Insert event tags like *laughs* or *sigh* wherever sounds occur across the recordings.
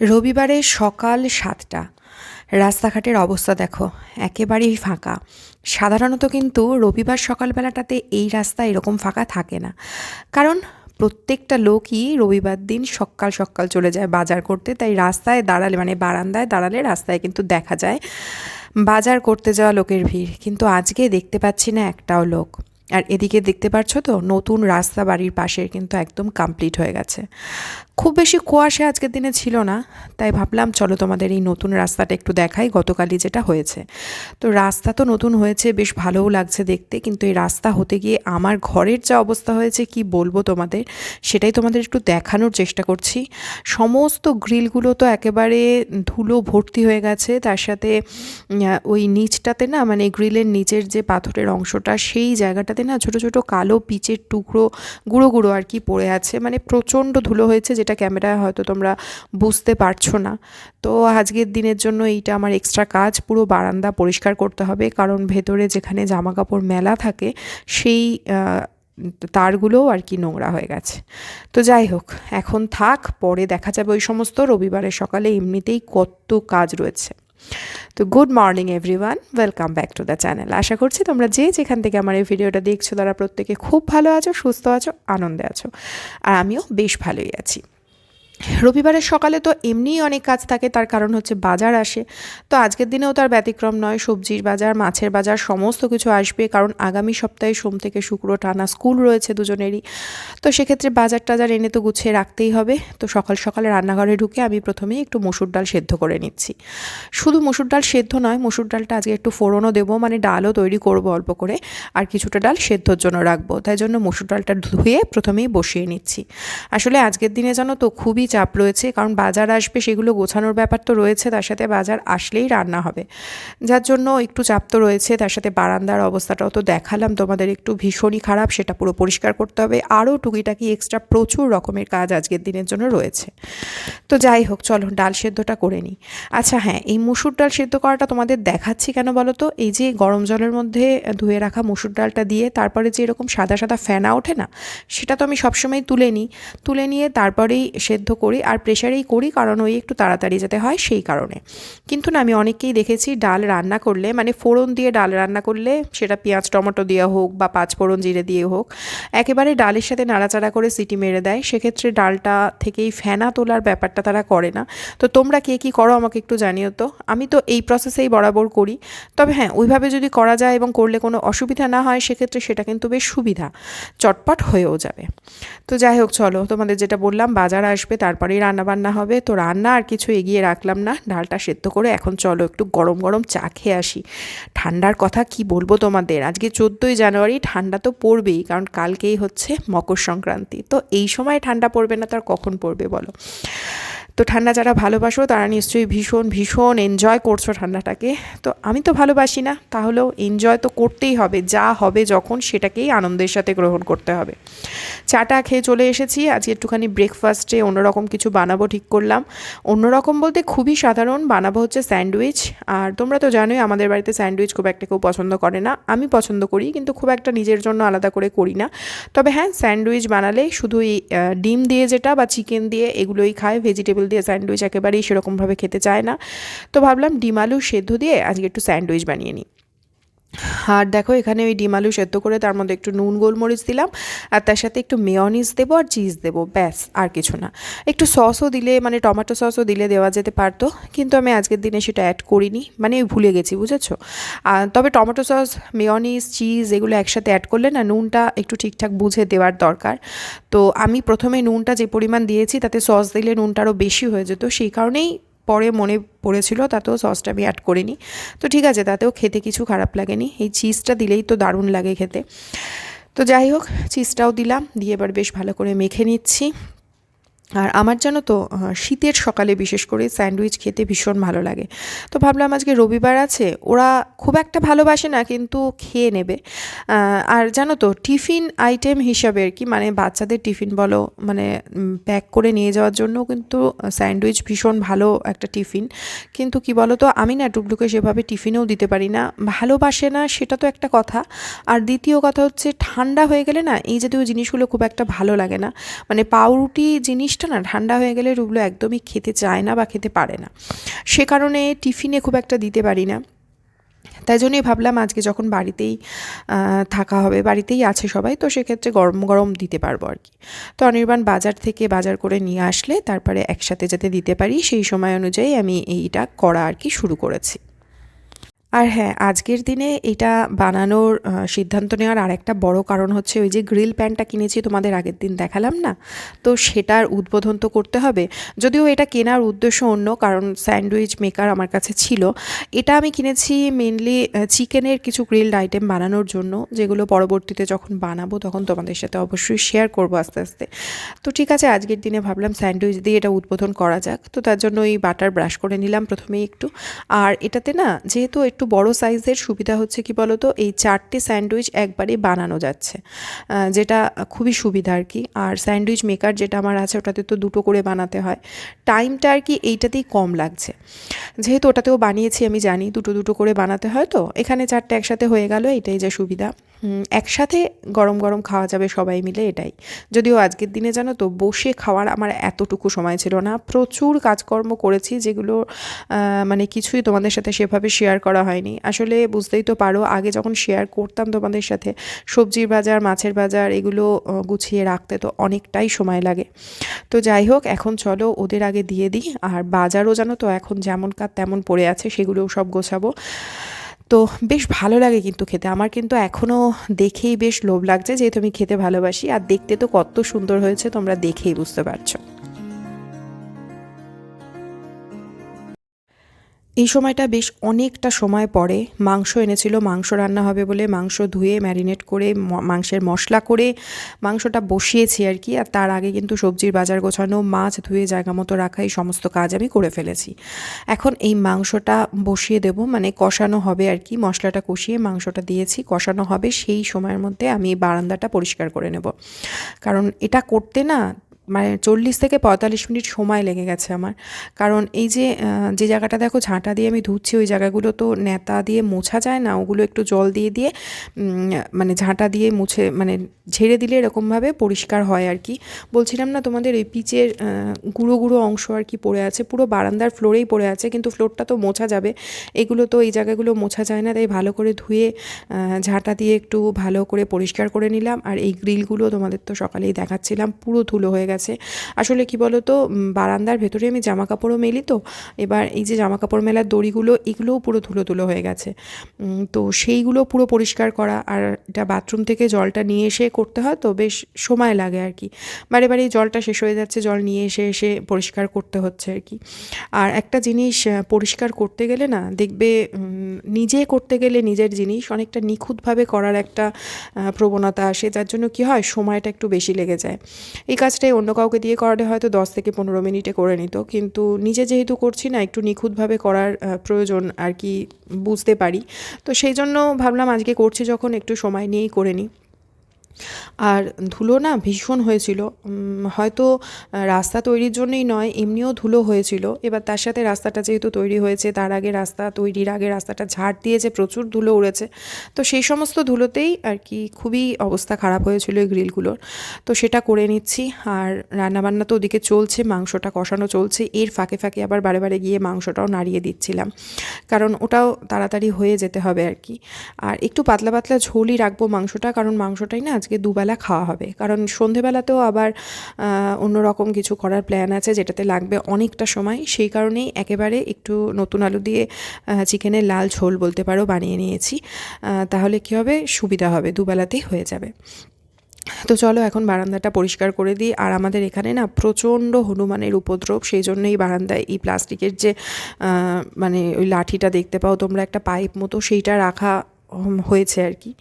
রবিবারে সকাল সাতটা। রাস্তাঘাটের অবস্থা দেখো, একেবারেই ফাঁকা। সাধারণত কিন্তু রবিবার সকালবেলাটাতে এই রাস্তা এরকম ফাঁকা থাকে না। কারণ প্রত্যেকটা লোকই রবিবার দিন সকাল সকাল চলে যায় বাজার করতে, তাই রাস্তায় দাঁড়ালে মানে বারান্দায় দাঁড়ালে রাস্তায় কিন্তু দেখা যায়। বাজার করতে যাওয়া লোকের ভিড়, কিন্তু আজকে দেখতে পাচ্ছি না একটাও লোক। আর এদিকে দেখতে পাচ্ছ তো, নতুন রাস্তা বাড়ির পাশের কিন্তু একদম কমপ্লিট হয়ে গেছে। খুব বেশি কুয়াশা আজকের দিনে ছিল না, তাই ভাবলাম চলো তোমাদের এই নতুন রাস্তাটা একটু দেখাই, গতকালই যেটা হয়েছে। তো রাস্তা তো নতুন হয়েছে, বেশ ভালোও লাগছে দেখতে, কিন্তু এই রাস্তা হতে গিয়ে আমার ঘরের যা অবস্থা হয়েছে, কি বলব তোমাদের, সেটাই তোমাদের একটু দেখানোর চেষ্টা করছি। সমস্ত গ্রিলগুলো তো একেবারে ধুলো ভর্তি হয়ে গেছে, তার সাথে ওই নিচটাতে না মানে গ্রিলের নিচের যে পাথরের অংশটা, সেই জায়গাটাতে না ছোট ছোট কালো পিচের টুকরো গুঁড়ো গুঁড়ো আর কি পড়ে আছে। মানে প্রচণ্ড ধুলো হয়েছে যেটা ক্যামেরায় হয়তো তোমরা বুঝতে পারছ না। তো আজকের দিনের জন্য এইটা আমার এক্সট্রা কাজ, পুরো বারান্দা পরিষ্কার করতে হবে। কারণ ভেতরে যেখানে জামা কাপড় মেলা থাকে, সেই তারগুলোও আর কি নোংরা হয়ে গেছে। তো যাই হোক, এখন থাক, পরে দেখা যাবে ওই সমস্ত। রবিবারের সকালে এমনিতেই কত কাজ রয়েছে। তো good morning, everyone. Welcome back to the channel. আশা করছি তোমরা যে যেখান থেকে আমার এই ভিডিওটা দেখছ, তারা প্রত্যেকে খুব ভালো আছো, সুস্থ আছো, আনন্দে আছো। আর আমিও বেশ ভালোই আছি। রবিবারের সকালে তো এমনিই অনেক কাজ থাকে, তার কারণ হচ্ছে বাজার আসে। তো আজকের দিনেও তার ব্যতিক্রম নয়, সবজির বাজার, মাছের বাজার, সমস্ত কিছু আসবে, কারণ আগামী সপ্তাহে সোম থেকে শুক্র টানা স্কুল রয়েছে দুজনেরই। তো সেক্ষেত্রে বাজার টাজার এনে তো গুছিয়ে রাখতেই হবে। তো সকাল সকালে রান্নাঘরে ঢুকে আমি প্রথমেই একটু মসুর ডাল সেদ্ধ করে নিচ্ছি। শুধু মসুর ডাল সেদ্ধ নয়, মসুর ডালটা আজকে একটু ফোড়নও দেবো মানে ডালও তৈরি করব অল্প করে, আর কিছুটা ডাল সেদ্ধর জন্য রাখব। তাই জন্য মসুর ডালটা ধুয়ে প্রথমেই বসিয়ে নিচ্ছি। আসলে আজকের দিনে জানো তো খুবই চাপ রয়েছে, কারণ বাজার আসবে সেগুলো গোছানোর ব্যাপার তো রয়েছে, তার সাথে বাজার আসলেই রান্না হবে। যার জন্য একটু চাপ তো রয়েছে, তার সাথে বারান্দার অবস্থাটাও তো দেখালাম, তোমাদের একটু ভীষণই খারাপ, সেটা পুরো পরিষ্কার করতে হবে। আরও টুকিটাকি এক্সট্রা প্রচুর রকমের কাজ আজকের দিনের জন্য রয়েছে। তো যাই হোক, চলো ডাল সেদ্ধটা করে নিই। আচ্ছা হ্যাঁ এই মুসুর ডাল সেদ্ধ করাটা তোমাদের দেখাচ্ছি কেন বলো তো? এই যে গরম জলের মধ্যে ধুয়ে রাখা মুসুর ডালটা দিয়ে, তারপরে যে এরকম সাদা সাদা ফেনা ওঠে না, সেটা তো আমি সবসময় তুলে নিই। তুলে নিয়ে তারপরেই সেদ্ধ করি আর প্রেশারেই করি, কারণ ওই একটু তাড়াতাড়ি যাতে হয় সেই কারণে। কিন্তু না, আমি অনেককেই দেখেছি ডাল রান্না করলে মানে ফোড়ন দিয়ে ডাল রান্না করলে, সেটা পেঁয়াজ, টমেটো দেওয়া হোক বা পাঁচ ফোড়ন জিরে দিয়ে হোক, একেবারে ডালের সাথে নাড়াচাড়া করে সিটি মেরে দেয়। সেক্ষেত্রে ডালটা থেকেই ফেনা তোলার ব্যাপারটা তারা করে না। তো তোমরা কে কী করো আমাকে একটু জানিও তো। আমি তো এই প্রসেসেই বরাবর করি। তবে হ্যাঁ ওইভাবে যদি করা যায় এবং করলে কোনো অসুবিধা না হয়, সেক্ষেত্রে সেটা কিন্তু বেশ সুবিধা। চটপট হয়েও যাবে। তো যাই হোক, চলো তোমাদের যেটা বললাম, বাজার আসবে তারপরেই রান্না বান্না হবে। তো রান্না আর কিছু এগিয়ে রাখলাম না। ডালটা সেদ্ধ করে এখন চলো একটু গরম গরম চা খেয়ে আসি। ঠান্ডার কথা কি বলব তোমাদের? আজকে চোদ্দোই জানুয়ারি, ঠান্ডা তো পড়বেই, কারণ কালকেই হচ্ছে মকর সংক্রান্তি। তো এই সময় ঠান্ডা পড়বে না তার কখন পড়বে বলো? তো ঠান্ডা যারা ভালোবাসো তারা নিশ্চয়ই ভীষণ ভীষণ এনজয় করছ ঠান্ডাটাকে। তো আমি তো ভালোবাসি না তাহলেও এনজয় তো করতেই হবে যা হবে যখন সেটাকেই আনন্দের সাথে গ্রহণ করতে হবে। চাটা খেয়ে চলে এসেছি আজকে একটুখানি ব্রেকফাস্টে অন্যরকম কিছু বানাবো ঠিক করলাম। অন্যরকম বলতে খুবই সাধারণ বানাবো হচ্ছে স্যান্ডউইচ। আর তোমরা তো জানোই আমাদের বাড়িতে স্যান্ডউইচ খুব একটা কেউ পছন্দ করে না। আমি পছন্দ করি কিন্তু খুব একটা নিজের জন্য আলাদা করে করি না। তবে হ্যাঁ স্যান্ডউইচ বানালে শুধু এই আহ, ডিম দিয়ে যেটা বা চিকেন দিয়ে এগুলোই খায় ভেজিটেবল দিয়ে স্যান্ডউইচ একেবারেই সেরকমভাবে খেতে চায় না। তো ভাবলাম ডিম, আলু সেদ্ধ দিয়ে আজকে একটু স্যান্ডউইচ বানিয়ে নিই। আর দেখো, এখানে ওই ডিম আলু সেদ্ধ করে তার মধ্যে একটু নুন, গোলমরিচ দিলাম। আর তার সাথে একটু মেয়নিজ দেবো আর চিজ দেবো, ব্যাস, আর কিছু না। একটু সসও দিলে মানে টমেটো সসও দিলে দেওয়া যেতে পারতো, কিন্তু আমি আজকের দিনে সেটা অ্যাড করিনি। মানে ভুলে গেছি, বুঝেছ? তবে টমেটো সস, মেয়নিজ, চিজ এগুলো একসাথে অ্যাড করলে না নুনটা একটু ঠিকঠাক বুঝে দেওয়ার দরকার। তো আমি প্রথমে নুনটা যে পরিমাণ দিয়েছি, তাতে সস দিলে নুনটা আরও বেশি হয়ে যেত, সেই কারণেই পরে মনে পড়েছিল, তাতেও সসটা আমি অ্যাড করিনি। তো ঠিক আছে, তাতেও খেতে কিছু খারাপ লাগেনি। এই চিজটা দিলেই তো দারুণ লাগে খেতে। তো যাই হোক চিজটাও দিলাম, দিয়ে এবার বেশ ভালো করে মেখে নিচ্ছি। আর আমার জানো তো শীতের সকালে বিশেষ করে স্যান্ডউইচ খেতে ভীষণ ভালো লাগে। তো ভাবলাম আজকে রবিবার আছে, ওরা খুব একটা ভালোবাসে না, কিন্তু খেয়ে নেবে। আর জানো তো, টিফিন আইটেম হিসাবে কি মানে বাচ্চাদের টিফিন বলো মানে প্যাক করে নিয়ে যাওয়ার জন্য কিন্তু স্যান্ডউইচ ভীষণ ভালো একটা টিফিন। কিন্তু কি বলো তো আমি না টুকটুকে সেভাবে টিফিনেও দিতে পারি না। ভালোবাসে না, সেটা তো একটা কথা। আর দ্বিতীয় কথা হচ্ছে, ঠান্ডা হয়ে গেলে না, এই জাতীয় জিনিসগুলো খুব একটা ভালো লাগে না। মানে পাউরুটি জিনিসটা না, ঠান্ডা হয়ে গেলে রুবলো একদমই খেতে চায় না বা খেতে পারে না। সে কারণে টিফিনে খুব একটা দিতে পারি না। তাই জন্যই ভাবলাম আজকে যখন বাড়িতেই থাকা হবে, বাড়িতেই আছে সবাই, তো সেক্ষেত্রে গরম গরম দিতে পারব আর কি। তো অনির্বাণ বাজার থেকে বাজার করে নিয়ে আসলে তারপরে একসাথে যাতে দিতে পারি, সেই সময় অনুযায়ী আমি এইটা করা আর কি শুরু করেছি। আর হ্যাঁ আজকের দিনে এটা বানানোর সিদ্ধান্ত নেওয়ার আরেকটা বড় কারণ হচ্ছে ওই যে গ্রিল প্যানটা কিনেছি তোমাদের আগের দিন দেখালাম না? তো সেটার উদ্বোধন তো করতে হবে। যদিও এটা কেনার উদ্দেশ্য অন্য, কারণ স্যান্ডউইচ মেকার আমার কাছে ছিল। এটা আমি কিনেছি মেনলি চিকেনের কিছু গ্রিলড আইটেম বানানোর জন্য, যেগুলো পরবর্তীতে যখন বানাবো তখন তোমাদের সাথে অবশ্যই শেয়ার করব আস্তে আস্তে। তো ঠিক আছে, আজকের দিনে ভাবলাম স্যান্ডউইচ দিয়ে এটা উদ্বোধন করা যাক। তো তার জন্য ওই বাটার ব্রাশ করে নিলাম প্রথমেই একটু। আর এটাতে না, যেহেতু একটু বড় সাইজের সুবিধা হচ্ছে কি বলতো? এই চারটে স্যান্ডউইচ একবারে বানানো যাচ্ছে। যেটা খুবই সুবিধা আর কি। আর স্যান্ডউইচ মেকার যেটা আমার আছে, ওটাতে তো দুটো করে বানাতে হয়। টাইমটা আর কি এইটাতেই কম লাগছে। যেহেতু ওটাতেও বানিয়েছি, আমি জানি দুটো দুটো করে বানাতে হয় তো। এখানে চারটে একসাথে হয়ে গেল এটাই যে সুবিধা। একসাথে গরম গরম খাওয়া যাবে সবাই মিলে এটাই। যদিও আজকের দিনে জানো তো, বসে খাওয়ার আমার এতটুকু সময় ছিল না। প্রচুর কাজকর্ম করেছি যেগুলো মানে কিছুই তোমাদের সাথে সেভাবে শেয়ার করা হয়নি। আসলে বুঝতেই তো পারো, আগে যখন শেয়ার করতাম তোমাদের সাথে, সবজির বাজার, মাছের বাজার এগুলো গুছিয়ে রাখতে তো অনেকটাই সময় লাগে। তো যাই হোক, এখন চলো ওদের আগে দিয়ে দিই। আর বাজারও জানো তো এখন যেমন কার তেমন পড়ে আছে, সেগুলোও সব গোছাবো। তো বেশ ভালো লাগে কিন্তু খেতে। আমার কিন্তু এখনও দেখেই বেশ লোভ লাগছে যেহেতু আমি খেতে ভালোবাসি। আর দেখতে তো কত সুন্দর হয়েছে, তোমরা দেখেই বুঝতে পারছ। এই সময়টা বেশ অনেকটা সময় পরে। মাংস এনেছিল, মাংস রান্না হবে বলে মাংস ধুয়ে, ম্যারিনেট করে মাংসের মশলা করে মাংসটা বসিয়েছি আর কি। আর তার আগে কিন্তু সবজির বাজার গোছানো, মাছ ধুয়ে জায়গা মতো রাখা, এই সমস্ত কাজ আমি করে ফেলেছি। এখন এই মাংসটা বসিয়ে দেব মানে কষানো হবে আর কি। মশলাটা কষিয়ে মাংসটা দিয়েছি, কষানো হবে। সেই সময়ের মধ্যে আমি বারান্দাটা পরিষ্কার করে নেব। কারণ এটা করতে না মানে চল্লিশ থেকে পঁয়তাল্লিশ মিনিট সময় লেগে গেছে আমার। কারণ এই যে যে জায়গাটা দেখো ঝাঁটা দিয়ে আমি ধুচ্ছি, ওই জায়গাগুলো তো নেতা দিয়ে মোছা যায় না, ওগুলো একটু জল দিয়ে দিয়ে মানে ঝাঁটা দিয়ে মুছে মানে ঝেড়ে দিলে এরকমভাবে পরিষ্কার হয় আর কি। বলছিলাম না তোমাদের এই পিচের গুঁড়ো গুঁড়ো অংশ আর কি পড়ে আছে, পুরো বারান্দার ফ্লোরেই পড়ে আছে, কিন্তু ফ্লোরটা তো মোছা যাবে। এগুলো তো এই জায়গাগুলো মোছা যায় না, তাই ভালো করে ধুয়ে ঝাঁটা দিয়ে একটু ভালো করে পরিষ্কার করে নিলাম, আর এই গ্রিলগুলো তোমাদের তো সকালেই দেখাচ্ছিলাম, পুরো ধুলো হয়ে গেছে। আসলে কি বলো তো বারান্দার ভেতরে আমি জামা কাপড়ও মেলি তো, এবার এই যে জামা কাপড় মেলার দড়িগুলো, এগুলোও পুরো ধুলো ধুলো হয়ে গেছে। তো সেইগুলো পুরো পরিষ্কার করা, আর এটা বাথরুম থেকে জলটা নিয়ে এসে করতে হয় তো বেশ সময় লাগে আর কি। বারে বারে জলটা শেষ হয়ে যাচ্ছে, জল নিয়ে এসে এসে পরিষ্কার করতে হচ্ছে আর কি। আর একটা জিনিস পরিষ্কার করতে গেলে না, দেখবে নিজে করতে গেলে নিজের জিনিস অনেকটা নিখুঁতভাবে করার একটা প্রবণতা আসে, যার জন্য কি হয়, সময়টা একটু বেশি লেগে যায়। এই কাজটাই অন্য কাউকে দিয়ে করালে হয়তো দশ থেকে পনেরো মিনিটে করে নিত। কিন্তু নিজে যেহেতু করছি না, একটু নিখুঁতভাবে করার প্রয়োজন আর কি বুঝতে পারি। তো সেই জন্য ভাবলাম আজকে করছি যখন একটু সময় নিয়েই করে নিই। আর ধুলো না ভীষণ হয়েছিল। হয়তো রাস্তা তৈরির জন্যই নয়, এমনিও ধুলো হয়েছিল। এবার তার সাথে রাস্তাটা যেহেতু তৈরি হয়েছে, তার আগে রাস্তা তৈরির আগে রাস্তাটা ঝাড় দিয়েছে, প্রচুর ধুলো উড়েছে। তো সেই সমস্ত ধুলোতেই আর কি খুবই অবস্থা খারাপ হয়েছিল এই গ্রিলগুলোর। তো সেটা করে নিচ্ছি। আর রান্নাবান্না তো ওদিকে চলছে, মাংসটা কষানো চলছে। এর ফাঁকে ফাঁকে আবার বারে বারে গিয়ে মাংসটাও নাড়িয়ে দিচ্ছিলাম। কারণ ওটাও তাড়াতাড়ি হয়ে যেতে হবে আর কি। আর একটু পাতলা পাতলা ঝোলই রাখব মাংসটা, কারণ মাংসটাই না আজকে দুবেলা খাওয়া হবে। কারণ সন্ধেবেলাতেও আবার অন্যরকম কিছু করার প্ল্যান আছে যেটাতে লাগবে অনেকটা সময়। সেই কারণেই একেবারে একটু নতুন আলু দিয়ে চিকেনের লাল ঝোল বলতে পারো বানিয়ে নিয়েছি। তাহলে কী হবে? সুবিধা হবে, দুবেলাতেই হয়ে যাবে। তো চলো এখন বারান্দাটা পরিষ্কার করে দিই। আর আমাদের এখানে না প্রচণ্ড হনুমানের উপদ্রব, সেই জন্যই বারান্দায় এই প্লাস্টিকের যে মানে ওই লাঠিটা দেখতে পাও তোমরা, একটা পাইপ মতো সেইটা রাখা হয়েছে আর কি।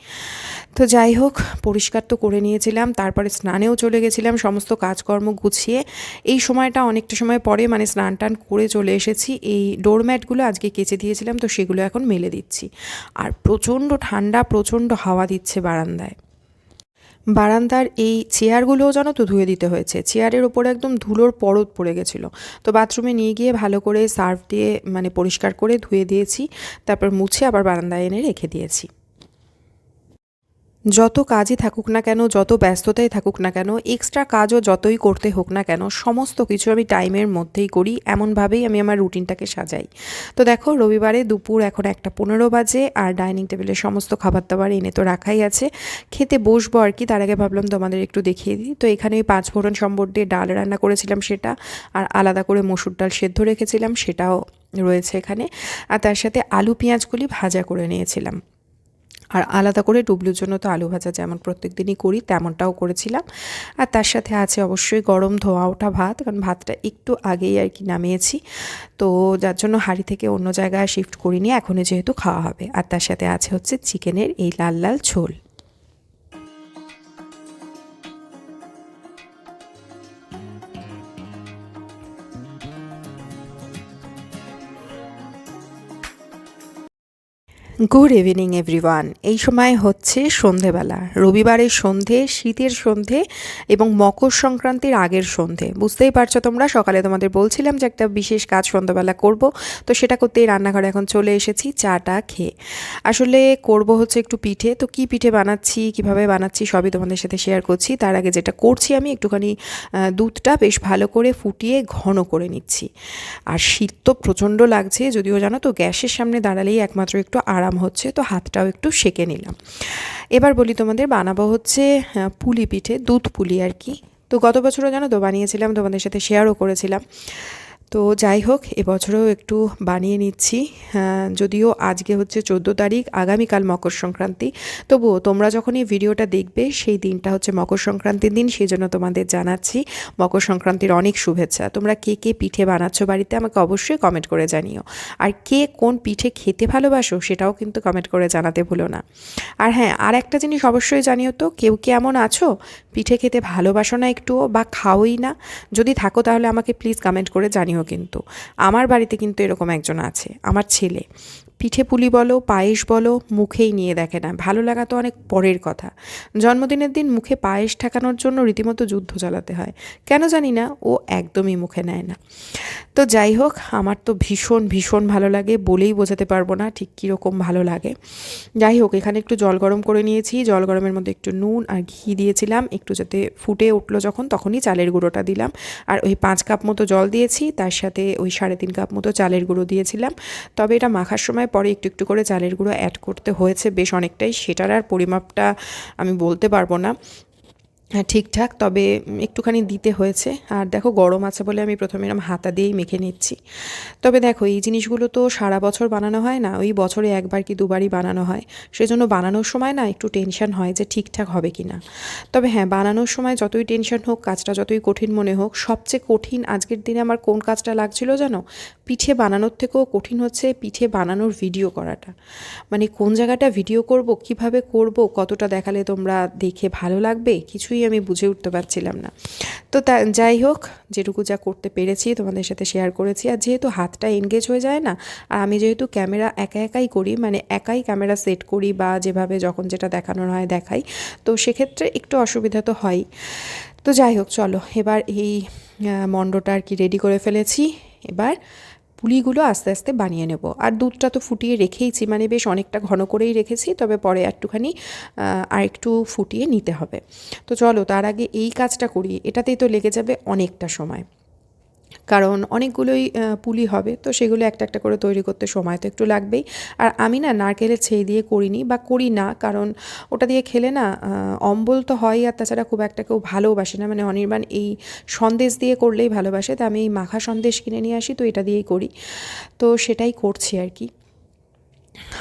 তো যাই হোক, পরিষ্কার তো করে নিয়েছিলাম, তারপরে স্নানেও চলে গেছিলাম, সমস্ত কাজকর্ম গুছিয়ে। এই সময়টা অনেকটা সময় পরে মানে স্নান টান করে চলে এসেছি। এই ডোরম্যাটগুলো আজকে কেচে দিয়েছিলাম, তো সেগুলো এখন মেলে দিচ্ছি। আর প্রচণ্ড ঠান্ডা, প্রচণ্ড হাওয়া দিচ্ছে বারান্দায়। বারান্দার এই চেয়ারগুলোও যেন তো ধুয়ে দিতে হয়েছে। চেয়ারের ওপরে একদম ধুলোর পরত পড়ে গেছিল। তো বাথরুমে নিয়ে গিয়ে ভালো করে সার্ফ দিয়ে মানে পরিষ্কার করে ধুয়ে দিয়েছি। তারপর মুছে আবার বারান্দায় এনে রেখে দিয়েছি। যত কাজই থাকুক না কেন, যত ব্যস্ততাই থাকুক না কেন এক্সট্রা কাজও যতই করতে হোক না কেন, সমস্ত কিছু আমি টাইমের মধ্যেই করি, এমনভাবেই আমি আমার রুটিনটাকে সাজাই। তো দেখো, রবিবারে দুপুর এখন একটা পনেরো বাজে, আর ডাইনিং টেবিলে সমস্ত খাবার দাবার এনে তো রাখাই আছে। খেতে বসবো আর কি, তার আগে ভাবলাম তোমাদের একটু দেখিয়ে দিই। তো এখানে ওই পাঁচ ফোড়ন সম্বর দিয়ে ডাল রান্না করেছিলাম সেটা, আর আলাদা করে মসুর ডাল সেদ্ধ রেখেছিলাম, সেটাও রয়েছে এখানে। আর তার সাথে আলু পেঁয়াজগুলি ভাজা করে নিয়েছিলাম। আর আলাদা করে ডুবলুর জন্য তো আলু ভাজা যেমন প্রত্যেক দিনই করি, তেমনটাও করেছিলাম। আর তার সাথে আছে অবশ্যই গরম ধোয়া ওঠা ভাত, কারণ ভাতটা একটু আগেই আর কি নামিয়েছি। তো যার জন্য হাঁড়ি থেকে অন্য জায়গায় শিফট করিনি, এখনই যেহেতু খাওয়া হবে। আর তার সাথে আছে হচ্ছে চিকেনের এই লাল লাল ঝোল। গুড ইভিনিং এভরিওয়ান এই সময় হচ্ছে সন্ধেবেলা। রবিবারের সন্ধে, শীতের সন্ধে এবং মকর সংক্রান্তির আগের সন্ধে। বুঝতেই পারছ তোমরা, সকালে তোমাদের বলছিলাম যে একটা বিশেষ কাজ সন্ধ্যাবেলা করব, তো সেটা করতেই রান্নাঘরে এখন চলে এসেছি, চাটা খেয়ে। আসলে করব হচ্ছে একটু পিঠে, তো কি পিঠে বানাচ্ছি, কীভাবে বানাচ্ছি সবই তোমাদের সাথে শেয়ার করছি। তার আগে যেটা করছি আমি, একটুখানি দুধটা বেশ ভালো করে ফুটিয়ে ঘন করে নিচ্ছি। আর শীত তো প্রচণ্ড লাগছে, যদিও জানো তো, গ্যাসের সামনে দাঁড়ালেই একমাত্র একটু আরাম আরাম হচ্ছে, তো হাতটাও একটু সেকে নিলাম। এবার বলি তোমাদের, বানাবো হচ্ছে পুলি পিঠে, দুধ পুলি আর কি। তো গত বছরও জানো তো বানিয়েছিলাম, তোমাদের সাথে শেয়ারও করেছিলাম। তো যাই হোক, এবছরেও একটু বানিয়ে নিচ্ছি। যদিও আজকে হচ্ছে চোদ্দ তারিখ, আগামীকাল মকর সংক্রান্তি। তবুও তোমরা যখন এই ভিডিওটা দেখবে, সেই দিনটা হচ্ছে মকর সংক্রান্তির দিন সেই জন্য তোমাদের জানাচ্ছি মকর সংক্রান্তির অনেক শুভেচ্ছা। তোমরা কে কে পিঠে বানাচ্ছ বাড়িতে আমাকে অবশ্যই কমেন্ট করে জানিও। আর কে কোন পিঠে খেতে ভালোবাসো, সেটাও কিন্তু কমেন্ট করে জানাতে ভুলো না। আর হ্যাঁ আর একটা জিনিস অবশ্যই জানিও তো, কেউ কে এমন আছো? পিঠে খেতে ভালোবাসো না একটুও বা খাওই না? যদি থাকো তাহলে আমাকে প্লিজ কমেন্ট করে জানিও। কিন্তু। আমার বাড়িতে কিন্তু এরকম একজন আছে আমার ছেলে। পিঠে পুলি বলো, পায়েস বলো, মুখেই নিয়ে দেখে না। ভালো লাগা তো অনেক পরের কথা। জন্মদিনের দিন মুখে পায়েস ঠেকানোর জন্য রীতিমতো যুদ্ধ চালাতে হয়। কেন জানি না, ও একদমই মুখে নেয় না। তো যাই হোক, আমার তো ভীষণ ভীষণ ভালো লাগে, বলেই বোঝাতে পারব না ঠিক কীরকম ভালো লাগে। যাই হোক, এখানে একটু জল গরম করে নিয়েছি। জল গরমের মধ্যে একটু নুন আর ঘি দিয়েছিলাম। একটু যাতে ফুটে উঠল যখন, তখনই চালের গুঁড়োটা দিলাম। আর ওই পাঁচ কাপ মতো জল দিয়েছি, তার সাথে ওই সাড়ে তিন কাপ মতো চালের গুঁড়ো দিয়েছিলাম। তবে এটা মাখার সময় পরে একটু একটু করে চালের গুঁড়ো অ্যাড করতে হয়েছে বেশ অনেকটাই। সেটার আর পরিমাপটা আমি বলতে পারব না। ঠিকঠাক, তবে একটুখানি দিতে হয়েছে। আর দেখো, গরম আছে বলে আমি প্রথমে এরম হাতা দিয়েই মেখে নিচ্ছি। তবে দেখো, এই জিনিসগুলো তো সারা বছর বানানো হয় না, ওই বছরে একবার কি দুবারই বানানো হয়। সেজন্য বানানোর সময় না একটু টেনশন হয় যে ঠিকঠাক হবে কি না তবে হ্যাঁ বানানোর সময় যতই টেনশন হোক, কাজটা যতই কঠিন মনে হোক, সবচেয়ে কঠিন আজকের দিনে আমার কোন কাজটা লাগছিল জানো? পিঠে বানানোর থেকেও কঠিন হচ্ছে পিঠে বানানোর ভিডিও করাটা। মানে কোন জায়গাটা ভিডিও করব, কীভাবে করব, কতটা দেখালে তোমরা দেখে ভালো লাগবে? কিছুই কিছুই আমি বুঝে উঠতে পারছিলাম না। তো তা, যাই হোক, যেটুকু যা করতে পেরেছি তোমাদের সাথে শেয়ার করেছি। আর যেহেতু হাতটা এনগেজ হয়ে যায় না, আর আমি যেহেতু ক্যামেরা একা একাই করি মানে একাই ক্যামেরা সেট করি বা যেভাবে যখন যেটা দেখানোর হয় দেখাই, তো সেক্ষেত্রে একটু অসুবিধা তো হয়। তো যাই হোক, চলো, এবার এই মণ্ডটা আর কি রেডি করে ফেলেছি। এবার পুলিগুলো আস্তে আস্তে বানিয়ে নেব। আর দুধটা তো ফুটিয়ে রেখেইছি মানে বেশ অনেকটা ঘন করেই রেখেছি, তবে পরে একটুখানি আরেকটু ফুটিয়ে নিতে হবে। তো চলো, তার আগে এই কাজটা করি, এটাতেই তো লেগে যাবে অনেকটা সময়। কারণ অনেকগুলোই পুলি হবে, তো সেগুলো একটা একটা করে তৈরি করতে সময় তো একটু লাগবেই। আর আমি না নারকেলের ছেই দিয়ে করিনি বা করি না, কারণ ওটা দিয়ে খেলে না অম্বল তো হয় আর তাছাড়া খুব একটা কেউ ভালোবাসে না। মানে অনির্বাণ এই সন্দেশ দিয়ে করলেই ভালোবাসে, তো আমি এই মাখা সন্দেশ কিনে নিয়ে আসি, তো এটা দিয়েই করি। তো সেটাই করছি আর কি।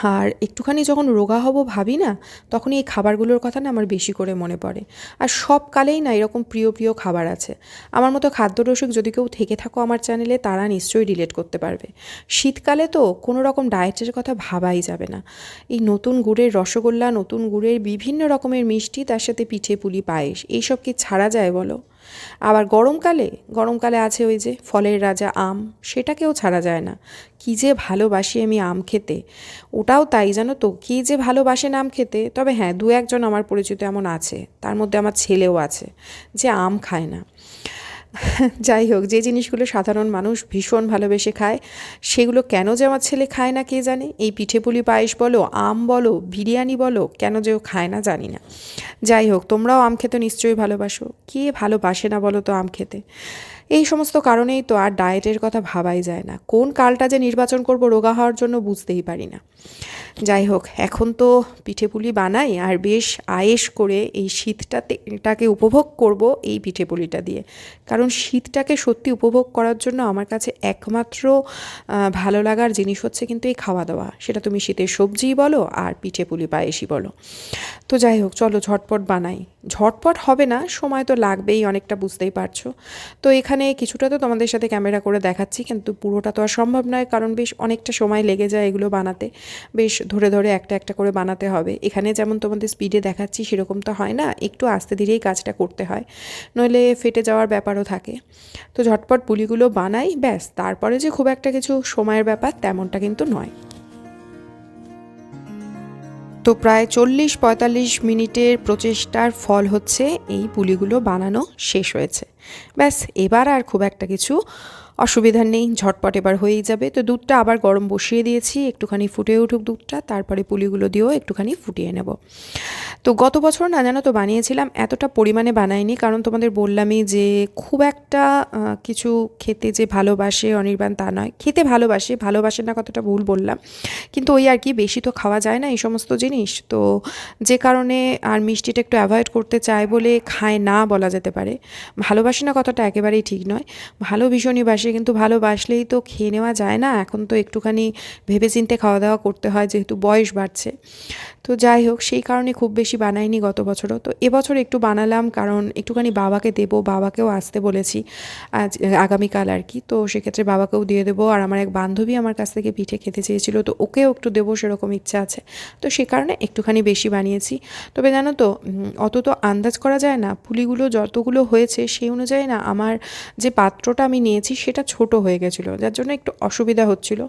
আর একটুখানি যখন রোগা হব ভাবি না, তখনই এই খাবারগুলোর কথা না আমার বেশি করে মনে পড়ে। আর সব কালেই না এরকম প্রিয় প্রিয় খাবার আছে। আমার মতো খাদ্যরসিক যদি কেউ থেকে থাকো আমার চ্যানেলে, তারা নিশ্চয়ই রিলেট করতে পারবে। শীতকালে তো কোনো রকম ডায়েটের কথা ভাবাই যাবে না। এই নতুন গুড়ের রসগোল্লা, নতুন গুড়ের বিভিন্ন রকমের মিষ্টি, তার সাথে পিঠে পুলি, পায়েস, এইসব কি ছাড়া যায় বলো? আবার গরমকালে গরমকালে আছে ওই যে ফলের রাজা আম, সেটাকেও ছাড়া যায় না। কী যে ভালোবাসি আমি আম খেতে। ওটাও তাই জানো তো, কী যে ভালোবাসেন আম খেতে, তবে হ্যাঁ দু একজন আমার পরিচিত এমন আছে, তার মধ্যে আমার ছেলেও আছে, যে আম খায় না। *laughs* যাই হোক, যে জিনিসগুলো সাধারণ মানুষ ভীষণ ভালোবেসে খায়, সেগুলো কেন যে আমার ছেলে খায় না কে জানে? এই পিঠে পুলি পায়েস বলো, আম বলো, বিরিয়ানি বলো, কেন যে ও খায় না জানি না। যাই হোক, তোমরাও আম খেতে নিশ্চয়ই ভালোবাসো। কে ভালোবাসে না বলো তো আম খেতে? এই সমস্ত কারণেই তো আর ডায়েটের কথা ভাবাই যায় না। কোন কালটা যে নির্বাচন করব রোগা হওয়ার জন্য বুঝতেই পারি না। যাই হোক, এখন তো পিঠে পুলি বানাই আর বেশ আয়েস করে এই শীতটাতে উপভোগ করব এই পিঠে পুলিটা দিয়ে। কারণ শীতটাকে সত্যি উপভোগ করার জন্য আমার কাছে একমাত্র ভালো লাগার জিনিস হচ্ছে কিন্তু এই খাওয়া দাওয়া সেটা তুমি শীতের সবজিই বলো আর পিঠে পুলি পায়েসই বলো। তো যাই হোক, চলো ঝটপট বানাই। ঝটপট হবে না, সময় তো লাগবেই, অনেকটা বুঝতেই পারছ। তো এখানে কিছুটা তো তোমাদের সাথে ক্যামেরা করে দেখাচ্ছি, কিন্তু পুরোটা তো আর সম্ভব নয়, কারণ বেশ অনেকটা সময় লেগে যায় এগুলো বানাতে। বেশ ধরে ধরে একটা একটা করে বানাতে হবে। এখানে যেমন তোমাদের স্পিডে দেখাচ্ছি, সেরকম তো হয় না। একটু আস্তে ধীরেই কাজটা করতে হয়। নইলে ফেটে যাওয়ার ব্যাপারও থাকে। তো ঝটপট পুলিগুলো বানাই, ব্যাস। তারপরে যে খুব একটা কিছু সময়ের ব্যাপার, তেমনটা কিন্তু নয়। তো প্রায় চল্লিশ পঁয়তাল্লিশ মিনিটের প্রচেষ্টার ফল হচ্ছে, এই পুলিগুলো বানানো শেষ হয়েছে। ব্যাস, এবার আর খুব একটা কিছু অসুবিধা নেই, ঝটপট এবার হয়েই যাবে। তো দুধটা আবার গরম বসিয়ে দিয়েছি, একটুখানি ফুটে উঠুক দুধটা, তারপরে পুলিগুলো দিয়েও একটুখানি ফুটিয়ে নেব। তো গত বছর না জানো তো বানিয়েছিলাম, এতটা পরিমাণে বানাইনি, কারণ তোমাদের বললামই যে খুব একটা কিছু খেতে যে ভালোবাসে অনির্বাণ তা নয়। খেতে ভালোবাসে ভালোবাসে না কতটা ভুল বললাম, কিন্তু ওই আর কি বেশি তো খাওয়া যায় না এই সমস্ত জিনিস। তো যে কারণে আর মিষ্টিটা একটু অ্যাভয়েড করতে চায় বলে খায় না বলা যেতে পারে। ভালোবাসে না কথাটা একেবারেই ঠিক নয়। ভালো ভীষণই বাসে কিন্তু ভালোবাসলেই তো খেয়ে নেওয়া যায় না। এখন তো একটুখানি ভেবেচিন্তে খাওয়া দাওয়া করতে হয়, যেহেতু বয়স বাড়ছে। তো যাই হোক, সেই কারণে খুব বেশি বানাইনি গত বছরও। তো এবছর একটু বানালাম, কারণ একটুখানি বাবাকে দেবো, বাবাকেও আসতে বলেছি আজ, আগামীকাল আর কি। তো সেক্ষেত্রে বাবাকেও দিয়ে দেবো, আর আমার এক বান্ধবী আমার কাছ থেকে পিঠে খেতে চেয়েছিল, তো ওকেও একটু দেবো, সেরকম ইচ্ছা আছে। তো সে কারণে একটুখানি বেশি বানিয়েছি। তবে জানো তো অত তো আন্দাজ করা যায় না, পুলিগুলো যতগুলো হয়েছে সেই অনুযায়ী না, আমার যে পাত্রটা আমি নিয়েছি সেটা ছোট হয়ে গেছিল, যার জন্য একটু অসুবিধা হচ্ছিল।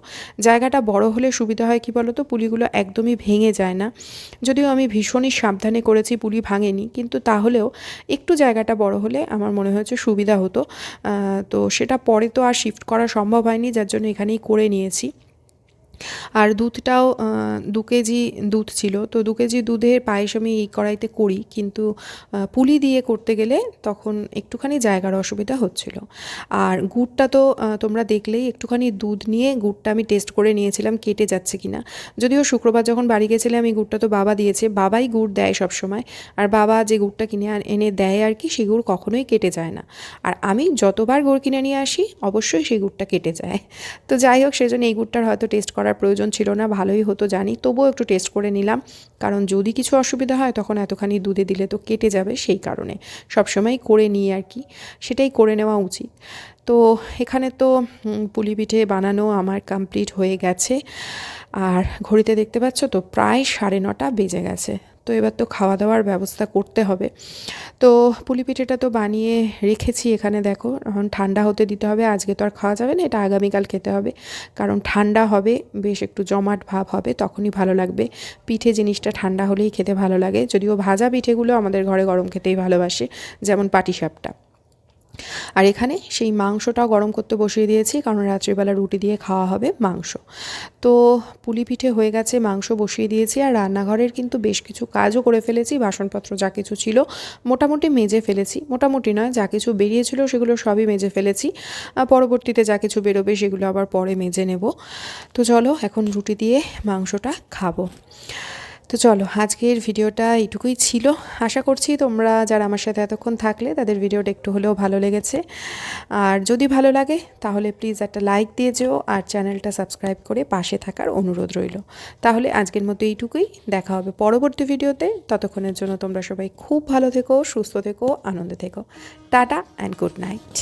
জায়গাটা বড় হলে সুবিধা হয় কি বলো তো, পুলিগুলো একদমই ভেঙে যায় না। যদিও আমি ভীষণই সাবধানে করেছি পুলি ভাঙেনি, কিন্তু তাহলেও একটু জায়গাটা বড় হলে আমার মনে হয়েছে সুবিধা হতো। তো সেটা পরে তো আর শিফট করা সম্ভব হয়নি, যার জন্য এখানেই করে নিয়েছি। আর দুধটাও দু কেজি দুধ ছিল। তো দু কেজি দুধের পায়েস আমি এই কড়াইতে করি, কিন্তু পুলি দিয়ে করতে গেলে তখন একটুখানি জায়গার অসুবিধা হচ্ছিল। আর গুড়টা তো তোমরা দেখলেই একটুখানি দুধ নিয়ে গুড়টা আমি টেস্ট করে নিয়েছিলাম, কেটে যাচ্ছে কিনা। যদিও শুক্রবার যখন বাড়ি গেছিলাম, এই গুড়টা তো বাবা দিয়েছে, বাবাই গুড় দেয় সব সময় আর বাবা যে গুড়টা কিনে এনে দেয় আর কি, সেই গুড় কখনোই কেটে যায় না। আর আমি যতবার গুড় কিনে নিয়ে আসি, অবশ্যই সেই গুড়টা কেটে যায়। তো যাই হোক, সেজন্য এই গুড়টার হয়তো টেস্ট করার প্রয়োজন ছিল না, ভালোই হতো জানি। তবুও একটু টেস্ট করে নিলাম। কারণ যদি কিছু অসুবিধা হয়, তখন এতখানি দুধে দিলে তো কেটে যাবে সেই কারণে। সবসময় করে নিই আর কি। সেটাই করে নেওয়া উচিত। তো এখানে তো পুলি পিঠে বানানো আমার কমপ্লিট হয়ে গেছে। আর ঘড়িতে দেখতে পাচ্ছ তো প্রায় সাড়ে নটা বেজে গেছে। তো এবার তো খাওয়া দাওয়ার ব্যবস্থা করতে হবে। তো পুলি পিঠেটা তো বানিয়ে রেখেছি এখানে দেখো। এখন ঠান্ডা হতে দিতে হবে, আজকে তো আর খাওয়া যাবে না, এটা আগামীকাল খেতে হবে। কারণ ঠান্ডা হবে, বেশ একটু জমাট ভাব হবে, তখনই ভালো লাগবে। পিঠে জিনিসটা ঠান্ডা হলেই খেতে ভালো লাগে, যদিও ভাজা পিঠেগুলো আমাদের ঘরে গরম খেতেই ভালোবাসে, যেমন পাটিসাপটা। আর এখানে সেই মাংসটাও গরম করতে বসিয়ে দিয়েছি, কারণ রাত্রিবেলা রুটি দিয়ে খাওয়া হবে মাংস। তো পুলি পিঠে হয়ে গেছে, মাংস বসিয়ে দিয়েছি, আর রান্নাঘরের কিন্তু বেশ কিছু কাজও করে ফেলেছি, বাসনপত্র যা কিছু ছিল মোটামুটি মেজে ফেলেছি। মোটামুটি নয়, যা কিছু বেরিয়েছিল সেগুলো সবই মেজে ফেলেছি। পরবর্তীতে যা কিছু বেরোবে সেগুলো আবার পরে মেজে নেব। তো চলো এখন রুটি দিয়ে মাংসটা খাব। তো চলো, আজকের ভিডিওটা এইটুকুই ছিল। আশা করছি তোমরা যারা আমার সাথে এতক্ষণ থাকলে তাদের ভিডিওটা একটু হলেও ভালো লেগেছে। আর যদি ভালো লাগে, তাহলে প্লিজ একটা লাইক দিয়ে যেও আর চ্যানেলটা সাবস্ক্রাইব করে পাশে থাকার অনুরোধ রইল। তাহলে আজকের মতো এইটুকুই, দেখা হবে পরবর্তী ভিডিওতে। ততক্ষণের জন্য তোমরা সবাই খুব ভালো থেকো, সুস্থ থেকো, আনন্দে থেকো। Tata and good night